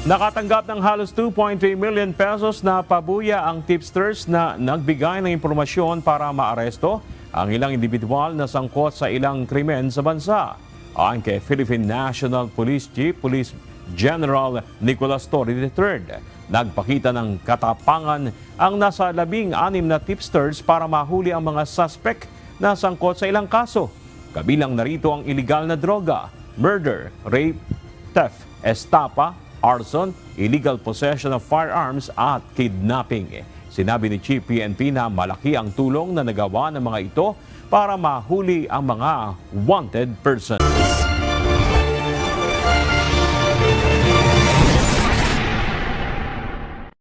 Nakatanggap ng halos 2.3 million pesos na pabuya ang tipsters na nagbigay ng impormasyon para maaresto ang ilang individual na sangkot sa ilang krimen sa bansa. Ayon kay Philippine National Police Chief Police General Nicolas Torre III, nagpakita ng katapangan ang nasa labing anim na tipsters para mahuli ang mga suspect na sangkot sa ilang kaso. Kabilang narito ang illegal na droga, murder, rape, theft, estapa, arson, illegal possession of firearms at kidnapping. Sinabi ni Chief PNP na malaki ang tulong na nagawa ng mga ito para mahuli ang mga wanted person.